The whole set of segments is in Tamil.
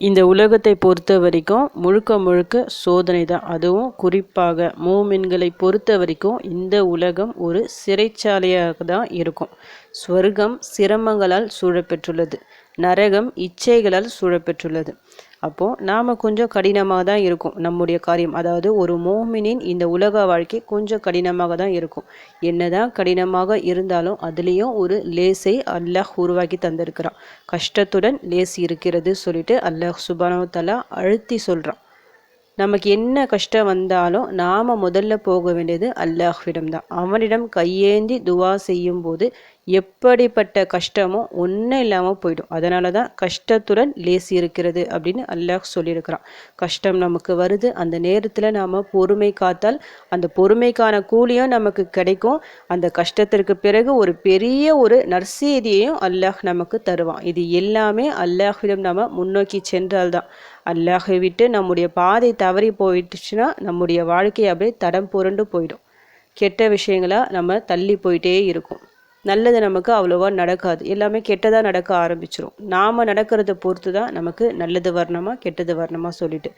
இந்த உலகத்தை பொறுத்த வரைக்கும் முழுக்க முழுக்க சோதனை தான் அதுவும் குறிப்பாக மூமின்களை பொறுத்த வரைக்கும் இந்த உலகம் ஒரு சிறைச்சாலையாக தான் இருக்கும். ஸ்வர்க்கம் சிரமங்களால் சூழப்பெற்றுள்ளது. நரகம் இச்சைகளால் சூழப்பெற்றுள்ளது. அப்போது நாம் கொஞ்சம் கடினமாக தான் இருக்கும் நம்முடைய காரியம். அதாவது ஒரு மோமினின் இந்த உலக வாழ்க்கை கொஞ்சம் கடினமாக தான் இருக்கும். என்னதான் கடினமாக இருந்தாலும் அதுலேயும் ஒரு லேசை அல்லாஹ் உருவாக்கி தந்திருக்கிறான். கஷ்டத்துடன் லேஸ் இருக்கிறது சொல்லிட்டு அல்லாஹ் சுபானவத்தலா அழுத்தி சொல்கிறான் நமக்கு என்ன கஷ்டம் வந்தாலும் நாம் முதல்ல போக வேண்டியது அல்லாஹ்விடம் தான் அவனிடம் கையேந்தி துவா செய்யும் போது எப்படிப்பட்ட கஷ்டமும் ஒன்றும் இல்லாமல் போயிடும். அதனால தான் கஷ்டத்துடன் லேசி இருக்கிறது அப்படின்னு அல்லாஹ் சொல்லியிருக்கிறான். கஷ்டம் நமக்கு வருது. அந்த நேரத்தில் நாம் பொறுமை காத்தால் அந்த பொறுமைக்கான கூலியும் நமக்கு கிடைக்கும். அந்த கஷ்டத்திற்கு பிறகு ஒரு பெரிய ஒரு நற்செய்தியையும் அல்லாஹ் நமக்கு தருவான். இது எல்லாமே அல்லாஹிடம் நம்ம முன்னோக்கி சென்றால்தான். அல்லாஹை விட்டு நம்முடைய பாதை தவறி போயிடுச்சுன்னா நம்முடைய வாழ்க்கை அப்படியே தடம் புரண்டு போயிடும். கெட்ட விஷயங்களாக நம்ம தள்ளி போயிட்டே இருக்கும். நல்லது நமக்கு அவ்வளோவா நடக்காது. எல்லாமே கெட்டதாக நடக்க ஆரம்பிச்சிரும். நாம் நடக்கிறத பொறுத்து தான் நமக்கு நல்லது வரணுமா கெட்டது வரணுமா சொல்லிட்டு.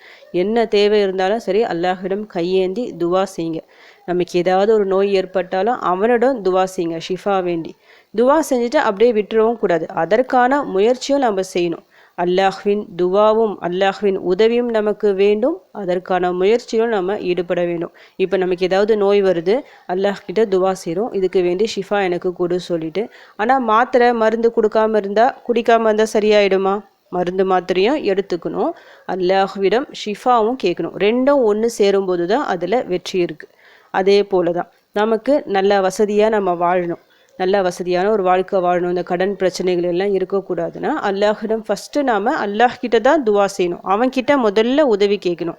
என்ன தேவை இருந்தாலும் சரி அல்லாஹிடம் கையேந்தி துவா செய்யுங்க. நமக்கு ஏதாவது ஒரு நோய் ஏற்பட்டாலும் அவனிடம் துவா செய்யுங்க ஷிஃபா வேண்டி. துவா செஞ்சுட்டு அப்படியே விட்டுறவும் கூடாது. அதற்கான முயற்சியும் நம்ம செய்யணும். அல்லாஹ்வின் துவாவும் அல்லாஹ்வின் உதவியும் நமக்கு வேண்டும். அதற்கான முயற்சியும் நம்ம ஈடுபட வேண்டும். இப்போ நமக்கு ஏதாவது நோய் வருது அல்லாஹ் கிட்ட துவா செய்கிறோம் இதுக்கு வேண்டி ஷிஃபா எனக்கு கொடு சொல்லிட்டு. ஆனால் மாத்திரை மருந்து கொடுக்காம இருந்தால் குடிக்காமல் இருந்தால் சரியாயிடுமா? மருந்து மாத்திரையும் எடுத்துக்கணும். அல்லாஹ்விடம் ஷிஃபாவும் கேட்கணும். ரெண்டும் ஒன்று சேரும்போது தான் அதில் வெற்றி இருக்குது அதே போல தான் நமக்கு நல்ல வசதியாக நம்ம வாழணும். நல்ல வசதியான ஒரு வாழ்க்கை வாழணும். இந்த கடன் பிரச்சனைகள் எல்லாம் இருக்கக்கூடாதுன்னா அல்லாஹிடம் ஃபஸ்ட்டு நாம் அல்லாஹ் கிட்ட தான் துவா செய்யணும். அவன்கிட்ட முதல்ல உதவி கேட்கணும்.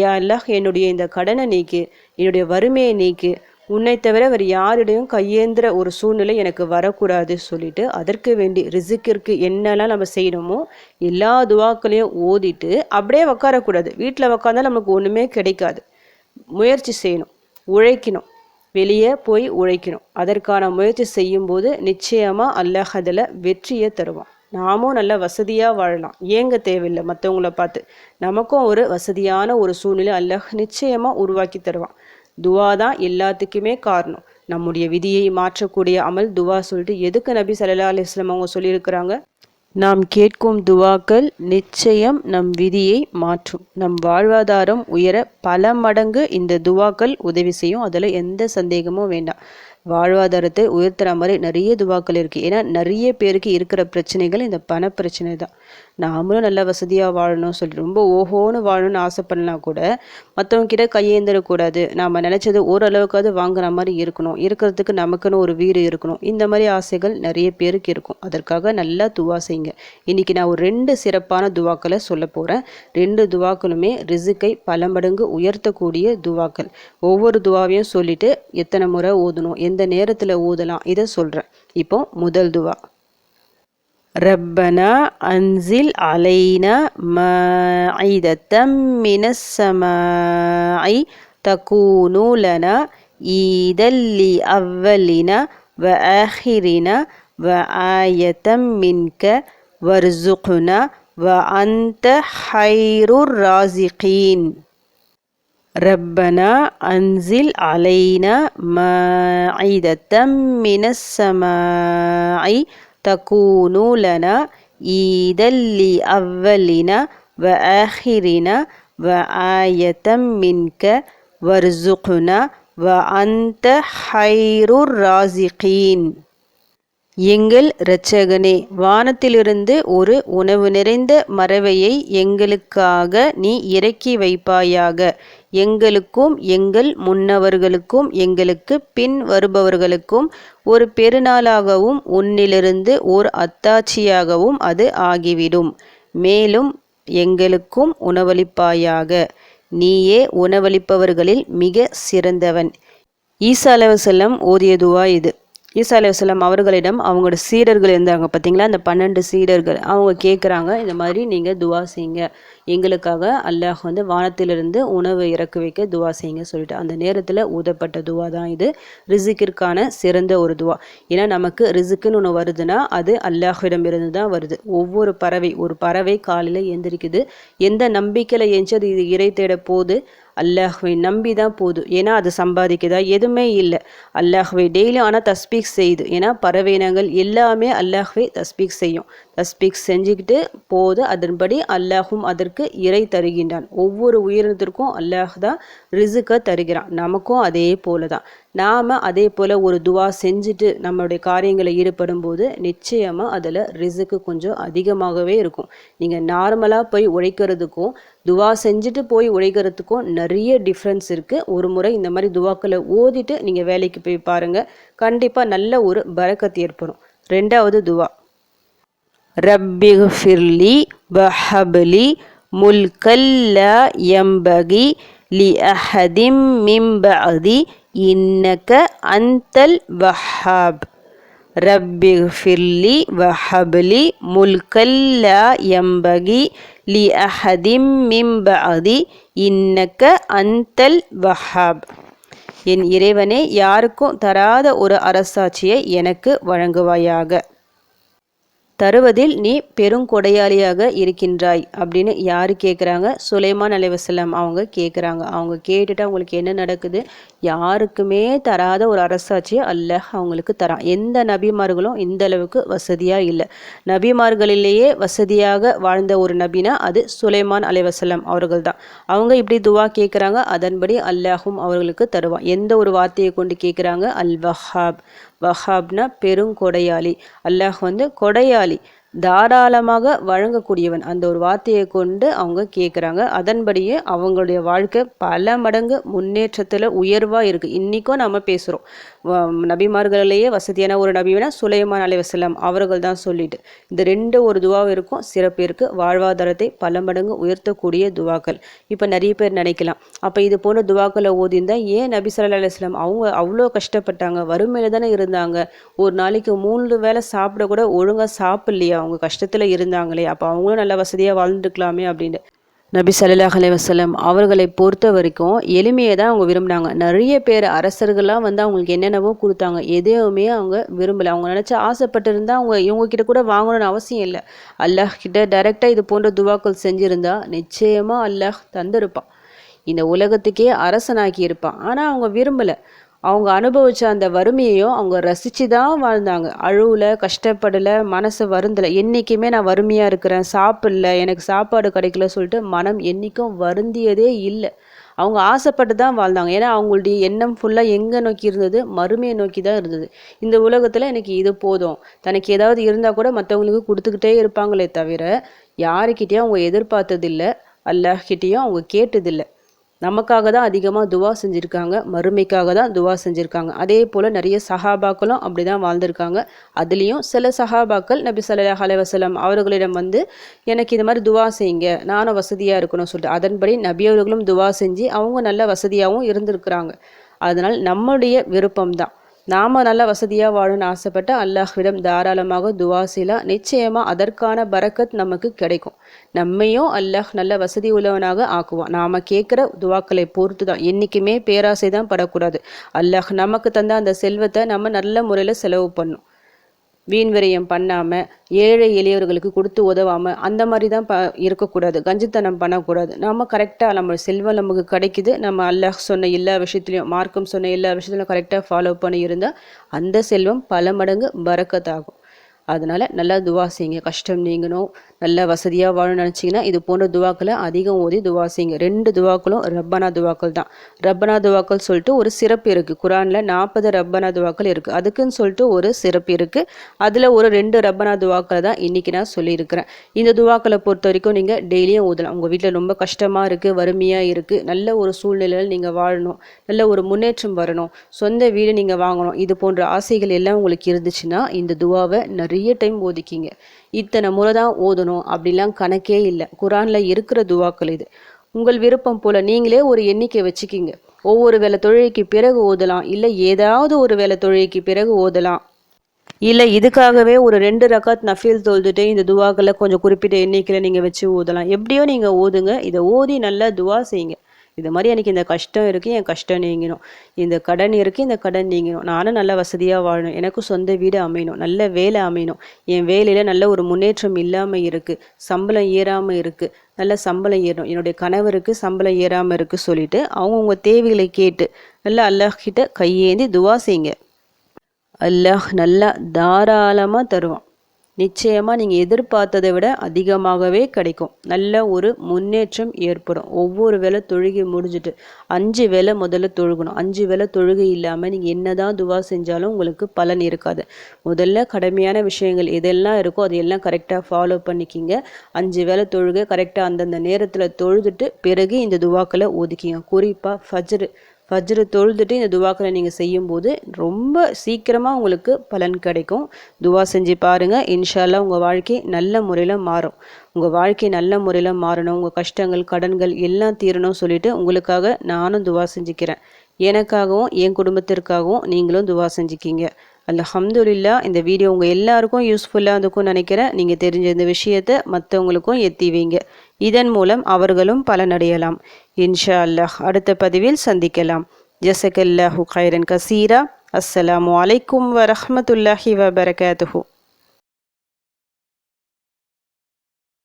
ஏ அல்லாஹ் என்னுடைய இந்த கடனை நீக்கு. என்னுடைய வறுமையை நீக்கு. உன்னை தவிர வேறு யாரிடையும் கையேந்திர ஒரு சூழ்நிலை எனக்கு வரக்கூடாது சொல்லிட்டு அதற்கு வேண்டி ரிசுக்கிற்கு என்னெல்லாம் நம்ம செய்யணுமோ எல்லா துவாக்களையும் ஓதிட்டு அப்படியே உக்காரக்கூடாது. வீட்டில் உக்காந்தா நமக்கு ஒன்றுமே கிடைக்காது. முயற்சி செய்யணும். உழைக்கணும். வெளியே போய் உழைக்கணும். அதற்கான முயற்சி செய்யும்போது நிச்சயமாக அல்லாஹ் அதில் வெற்றியை தருவான். நாமும் நல்ல வசதியாக வாழலாம். ஏங்க தேவையில்லை மற்றவங்கள பார்த்து. நமக்கும் ஒரு வசதியான ஒரு சூழ்நிலை அல்லாஹ் நிச்சயமாக உருவாக்கி தருவான். துவா தான் எல்லாத்துக்குமே காரணம். நம்முடைய விதியை மாற்றக்கூடிய அமல் துவா சொல்லிட்டு எதுக்கு நபி சல்லா அலிஸ்லாம் அவங்க சொல்லியிருக்கிறாங்க? நாம் கேட்கும் துவாக்கள் நிச்சயம் நம் விதியை மாற்றும். நம் வாழ்வாதாரம் உயர பல மடங்கு இந்த துவாக்கள் உதவி செய்யும். அதில் எந்த சந்தேகமும் வேண்டாம். வாழ்வாதாரத்தை உயர்த்துற மாதிரி நிறைய துவாக்கள் இருக்குது ஏன்னா நிறைய பேருக்கு இருக்கிற பிரச்சனைகள் இந்த பண பிரச்சனை தான். நாமளும் நல்ல வசதியாக வாழணும் சொல்லி ரொம்ப ஓஹோன்னு வாழணும்னு ஆசைப்படலாம் கூட மற்றவங்க கிட்ட கையேந்திரக்கூடாது. நாம் நினச்சது ஓரளவுக்காவது வாங்குற மாதிரி இருக்கணும். இருக்கிறதுக்கு நமக்குன்னு ஒரு வீடு இருக்கணும். இந்த மாதிரி ஆசைகள் நிறைய பேருக்கு இருக்கும். அதற்காக நல்லா துவா செய்யுங்க. இன்றைக்கி நான் ஒரு ரெண்டு சிறப்பான துவாக்களை சொல்ல போகிறேன் ரெண்டு துவாக்களுமே ரிசுக்கை பல மடங்கு உயர்த்தக்கூடிய துவாக்கள். ஒவ்வொரு துவாவையும் சொல்லிட்டு எத்தனை முறை ஓதணும் எந்த நேரத்தில் ஊதலாம்? இதை சொல்கிறேன் இப்போ முதல் துவா. ரப்பனா அன்சில் அலைனா மதத்தம் மினசமாய் தகூனூலனா ஈதல்லி அவ்வலினா வ ஆஹிரினா வ ஆயத்தம் மின்க வர்சுகுனா வ அந்த ஹைரு ராசிகீன். ربنا أنزل علينا مائدة من السماء تكون لنا عيدا لأولنا وآخرنا وآية منك وارزقنا وأنت خير الرازقين எங்கள் இரட்சகனே வானத்திலிருந்து ஒரு உணவு நிறைந்த மறவையை எங்களுக்காக நீ இறக்கி வைப்பாயாக எங்களுக்கும் எங்கள் முன்னவர்களுக்கும் எங்களுக்கு பின் வருபவர்களுக்கும் ஒரு பெருநாளாகவும் உன்னிலிருந்து ஓர் அத்தாட்சியாகவும் அது ஆகிவிடும். மேலும் எங்களுக்கும் உணவளிப்பாயாக. நீயே உணவளிப்பவர்களில் மிக சிறந்தவன். ஈசா ஓதியதுவா இது. ஈசா அலுவலம் அவர்களிடம் அவங்களோட சீடர்கள் இருந்தாங்க. பார்த்தீங்களா? அந்த பன்னெண்டு சீடர்கள் அவங்க கேட்குறாங்க இந்த மாதிரி நீங்கள் துவா செய்யுங்க. எங்களுக்காக அல்லாஹ் வந்து வானத்திலிருந்து உணவு இறக்கு வைக்க துவா செய்யுங்க சொல்லிட்டு. அந்த நேரத்தில் ஊதப்பட்ட துவா தான் இது. ரிசுக்கிற்கான சிறந்த ஒரு துவா. ஏன்னா நமக்கு ரிசுக்குன்னு ஒன்று வருதுன்னா அது அல்லாஹிடம் இருந்து தான் வருது. ஒவ்வொரு பறவை ஒரு பறவை காலையில் எந்திரிக்குது. எந்த நம்பிக்கையில் எஞ்சி அது இது இறை தேட போது அல்லாஹ்வை நம்பி தான் போதும். ஏன்னா அது சம்பாதிக்கதா? எதுவுமே இல்லை. அல்லாஹ்வை டெய்லியும் ஆனால் தஸ்பீக் செய்யுது ஏன்னா பறவைனங்கள் எல்லாமே அல்லாஹ்வை தஸ்பீக் செய்யும். தஸ்பீக் செஞ்சுக்கிட்டு போது அதன்படி அல்லாஹும் அதற்கு இறை தருகின்றான். ஒவ்வொரு உயிரினத்திற்கும் அல்லாஹ் தான் ரிசுக்கை தருகிறான். நமக்கும் அதே போல தான் நாம் அதே போல் ஒரு துவா செஞ்சுட்டு நம்மளுடைய காரியங்களை ஈடுபடும் போது நிச்சயமாக அதில் ரிசுக்கு கொஞ்சம் அதிகமாகவே இருக்கும். நீங்கள் நார்மலாக போய் உழைக்கிறதுக்கும் துவா செஞ்சுட்டு போய் உழைக்கிறதுக்கும் நிறைய டிஃப்ரென்ஸ் இருக்குது ஒரு முறை இந்த மாதிரி துவாக்களை ஓதிட்டு நீங்கள் வேலைக்கு போய் பாருங்கள் கண்டிப்பாக நல்ல ஒரு பரக்கத்து ஏற்படும். ரெண்டாவது துவா. ரப்பிஃபிர்லி வஹப்லி முல்கல்ல எம்பகி லி அஹதிம் மிம்பதி இன்னக அந்தல் வஹாப். ரப்பிஃபிர்லி வஹப்லி முல்கல்லா எம்பகி லி அஹதிம் மிம்பதி இன்னக்க அந்தல் வஹாப். என் இறைவனே யாருக்கும் தராத ஒரு அரசாட்சியை எனக்கு வழங்குவாயாக. தருவதில் நீ பெருங்கொடையாளியாக இருக்கின்றாய் அப்படின்னு யார் கேட்குறாங்க சுலைமான் அலைவசல்லாம் அவங்க கேட்குறாங்க அவங்க கேட்டுட்டு அவங்களுக்கு என்ன நடக்குது? யாருக்குமே தராத ஒரு அரசாட்சியை அல்ல அவங்களுக்கு தரான். எந்த நபிமார்களும் இந்த அளவுக்கு வசதியாக இல்லை. நபிமார்களிலேயே வசதியாக வாழ்ந்த ஒரு நபினா அது சுலைமான் அலைவசல்லாம் அவர்கள் தான் அவங்க இப்படி துவா கேட்குறாங்க அதன்படி அல்லாஹும் அவர்களுக்கு தருவான். எந்த ஒரு வார்த்தையை கொண்டு கேட்குறாங்க அல் வஹாப் வஹாப்னா பெருங்கொடையாளி. அல்லாஹ் வந்து கொடையாளி. தாராளமாக வழங்கக்கூடியவன். அந்த ஒரு வார்த்தையை கொண்டு அவங்க கேட்குறாங்க அதன்படியே அவங்களுடைய வாழ்க்கை பல மடங்கு முன்னேற்றத்தில் உயர்வாக இருக்குது இன்றைக்கும் நம்ம பேசுகிறோம் நபிமார்களிலேயே வசதியான ஒரு நபினா சுலைமான் அலி அவர்கள் தான் சொல்லிட்டு. இந்த ரெண்டு ஒரு துவாவும் இருக்கும். சிறப்பிற்கு வாழ்வாதாரத்தை பல மடங்கு உயர்த்தக்கூடிய துவாக்கள். இப்போ நிறைய பேர் நினைக்கலாம். அப்போ இது போன்ற துவாக்களை ஓதிந்தால் ஏன் நபி சல்லா அலுவலாம் அவங்க அவ்வளோ கஷ்டப்பட்டாங்க? வறுமையில் தானே இருந்தாங்க? ஒரு நாளைக்கு மூணு வேலை சாப்பிட கூட ஒழுங்காக சாப்பிட்லையா? அவங்க கஷ்டத்தில் இருந்தாங்களே அப்போ அவங்களும் நல்ல வசதியாக வாழ்ந்துருக்கலாமே அப்படின்னு நபி சல்லாஹ் அலைவசல்லம் அவர்களை பொறுத்த வரைக்கும் எளிமையை தான் அவங்க விரும்பினாங்க. நிறைய பேர் அரசர்கள்லாம் வந்து அவங்களுக்கு என்னென்னவோ கொடுத்தாங்க. எதையுமே அவங்க விரும்பலை. அவங்க நினச்சி ஆசைப்பட்டிருந்தா அவங்க அவங்க இவங்கக்கிட்ட கூட வாங்கணும்னு அவசியம் இல்லை. அல்லாஹ் கிட்ட டைரெக்டாக இது போன்ற துவாக்கள் செஞ்சுருந்தா நிச்சயமாக அல்லாஹ் தந்திருப்பான். இந்த உலகத்துக்கே அரசனாக்கி இருப்பான். ஆனால் அவங்க விரும்பலை. அவங்க அனுபவித்த அந்த வறுமையையும் அவங்க ரசித்து தான் வாழ்ந்தாங்க. அழுவில் கஷ்டப்படலை மனசு வருந்தலை. என்றைக்குமே நான் வறுமையாக இருக்கிறேன் சாப்பிடல எனக்கு சாப்பாடு கிடைக்கல சொல்லிட்டு மனம் என்றைக்கும் வருந்தியதே இல்லை. அவங்க ஆசைப்பட்டு தான் வாழ்ந்தாங்க. ஏன்னா அவங்களுடைய எண்ணம் ஃபுல்லாக எங்கே நோக்கி இருந்தது? மறுமையை நோக்கி தான் இருந்தது. இந்த உலகத்தில் எனக்கு இது போதும். தனக்கு ஏதாவது இருந்தால் கூட மற்றவங்களுக்கு கொடுத்துக்கிட்டே இருப்பாங்களே தவிர யாருக்கிட்டேயும் அவங்க எதிர்பார்த்ததில்லை. அல்லாஹ்கிட்டேயும் அவங்க கேட்டதில்லை. நமக்காக தான் அதிகமாக துவா செஞ்சுருக்காங்க மறுமைக்காக தான் துவா செஞ்சுருக்காங்க. அதே போல் நிறைய சஹாபாக்களும் அப்படி தான் வாழ்ந்திருக்காங்க. அதுலேயும் சில சஹாபாக்கள் நபி சல்லாஹ் அலைவசலம் அவர்களிடம் வந்து எனக்கு இது மாதிரி துவா செய்யுங்க நானும் வசதியாக இருக்கணும் சொல்லிட்டு. அதன்படி நபி அவர்களும் துவா செஞ்சு அவங்க நல்ல வசதியாகவும் இருந்திருக்கிறாங்க. அதனால் நம்முடைய விருப்பம் தான் நாம் நல்ல வசதியாக வாழணும்னு ஆசைப்பட்ட அல்லாஹ்விடம் தாராளமாக துவா செய்யலாம். நிச்சயமாக அதற்கான பரக்கத் நமக்கு கிடைக்கும். நம்மையும் அல்லாஹ் நல்ல வசதி உள்ளவனாக ஆக்குவான். நாம் கேட்குற துவாக்களை பொறுத்து தான் என்றைக்குமே பேராசை தான் படக்கூடாது. அல்லாஹ் நமக்கு தந்த அந்த செல்வத்தை நம்ம நல்ல முறையில் செலவு பண்ணும். வீண் விரயம் பண்ணாமல் ஏழை எளியவர்களுக்கு கொடுத்து உதவாமல் அந்த மாதிரி தான் ப இருக்கக்கூடாது. கஞ்சித்தனம் பண்ணக்கூடாது. நம்ம கரெக்டாக நம்ம செல்வம் நமக்கு கிடைக்குது. நம்ம அல்லாஹ் சொன்ன எல்லா விஷயத்துலையும் மார்க்கம் சொன்ன எல்லா விஷயத்துலையும் கரெக்டாக ஃபாலோ பண்ணி இருந்தால் அந்த செல்வம் பல மடங்கு பறக்கத்தாகும் அதனால் நல்லா துவா செய்யுங்க. கஷ்டம் நீங்கணும். நல்ல வசதியாக வாழணும்னு நினச்சிங்கன்னா இது போன்ற துவாக்களை அதிகம் ஓதி துவா செய்யுங்க. ரெண்டு துவாக்களும் ரப்பனா துவாக்கள் தான். ரப்பனா துவாக்கள் சொல்லிட்டு ஒரு சிறப்பு இருக்குது குரானில் நாற்பது ரப்பனா துவாக்கள் இருக்குது அதுக்குன்னு சொல்லிட்டு ஒரு சிறப்பு இருக்குது அதில் ஒரு ரெண்டு ரப்பனா துவாக்களை தான் இன்றைக்கி நான் சொல்லியிருக்கிறேன். இந்த துவாக்களை பொறுத்த வரைக்கும் நீங்கள் டெய்லியும் ஓதலாம். உங்கள் வீட்டில் ரொம்ப கஷ்டமாக இருக்குது வறுமையாக இருக்குது நல்ல ஒரு சூழ்நிலையில் நீங்கள் வாழணும். நல்ல ஒரு முன்னேற்றம் வரணும். சொந்த வீடு நீங்கள் வாங்கணும். இது போன்ற ஆசைகள் எல்லாம் உங்களுக்கு இருந்துச்சுன்னா இந்த துவாவை நிறைய டைம் ஓதிக்கிங்க இத்தனை முறை தான் ஓதணும் அப்படிலாம் கணக்கே இல்லை. குரானில் இருக்கிற துவாக்கள் இது. உங்கள் விருப்பம் போல் நீங்களே ஒரு எண்ணிக்கை வச்சுக்கிங்க. ஒவ்வொரு வேலை தொழிலைக்கு பிறகு ஓதலாம். இல்லை ஏதாவது ஒரு வேலை தொழிலைக்கு பிறகு ஓதலாம். இல்லை இதுக்காகவே ஒரு ரெண்டு ரக்காத் நஃபீல் தொழுதுட்டு இந்த துவாக்களை கொஞ்சம் குறிப்பிட்ட எண்ணிக்கையில் நீங்கள் வச்சு ஓதலாம். எப்படியோ நீங்கள் ஓதுங்க. இதை ஓதி நல்லா துவா செய்யுங்க. இது மாதிரி எனக்கு இந்த கஷ்டம் இருக்குது என் கஷ்டம் நீங்கணும் இந்த கடன் இருக்குது இந்த கடன் நீங்கணும் நானும் நல்ல வசதியாக வாழணும். எனக்கும் சொந்த வீடு அமையணும். நல்ல வேலை அமையணும். என் வேலையில் நல்ல ஒரு முன்னேற்றம் இல்லாமல் இருக்குது சம்பளம் ஏறாமல் இருக்குது நல்ல சம்பளம் ஏறணும். என்னுடைய கணவருக்கு சம்பளம் ஏறாமல் இருக்குது சொல்லிட்டு அவங்கவுங்க தேவைகளை கேட்டு நல்லா அல்லாஹ்கிட்ட கையேந்தி துவா செய்யுங்க அல்லாஹ் நல்லா தாராளமாக தருவான். நிச்சயமாக நீங்கள் எதிர்பார்த்ததை விட அதிகமாகவே கிடைக்கும். நல்ல ஒரு முன்னேற்றம் ஏற்படும். ஒவ்வொரு வேலை தொழுகை முடிஞ்சுட்டு அஞ்சு வேலை முதல்ல தொழுகணும். அஞ்சு வேலை தொழுகை இல்லாமல் நீங்கள் என்ன தான் துவா செஞ்சாலும் உங்களுக்கு பலன் இருக்காது. முதல்ல கடமையான விஷயங்கள் எதெல்லாம் இருக்கோ அதையெல்லாம் கரெக்டாக ஃபாலோ பண்ணிக்கிங்க. அஞ்சு வேலை தொழுகை கரெக்டாக அந்தந்த நேரத்தில் தொழுதுட்டு பிறகு இந்த துவாக்களை ஒதுக்கிங்க. குறிப்பாக ஃபஜ்ரு ஃபஜ்ரு தொழுதுட்டு இந்த துவாக்களை நீங்கள் செய்யும்போது ரொம்ப சீக்கிரமாக உங்களுக்கு பலன் கிடைக்கும். துவா செஞ்சு பாருங்கள் இன்ஷால்லா உங்கள் வாழ்க்கை நல்ல முறையில் மாறும். உங்கள் வாழ்க்கை நல்ல முறையில் மாறணும். உங்கள் கஷ்டங்கள் கடன்கள் எல்லாம் தீரணும் சொல்லிட்டு உங்களுக்காக நானும் துவா செஞ்சுக்கிறேன். எனக்காகவும் என் குடும்பத்திற்காகவும் நீங்களும் துவா செஞ்சுக்கிங்க. அல்ஹம்துலில்லா இந்த வீடியோ உங்கள் எல்லாருக்கும் யூஸ்ஃபுல்லாக இருக்கும் நினைக்கிறேன். நீங்கள் தெரிஞ்ச இந்த விஷயத்தை மற்றவங்களுக்கும் எத்தி வைங்க. இதன் மூலம் அவர்களும் பலனடையலாம் இன்ஷா அல்லாஹ் அடுத்த பதிவில் சந்திக்கலாம். ஜசகல்லாஹு கைரன் கசீரா. அஸ்ஸலாமு அலைக்கும் வரஹமத்துல்லாஹி வபரகாத்துஹூ.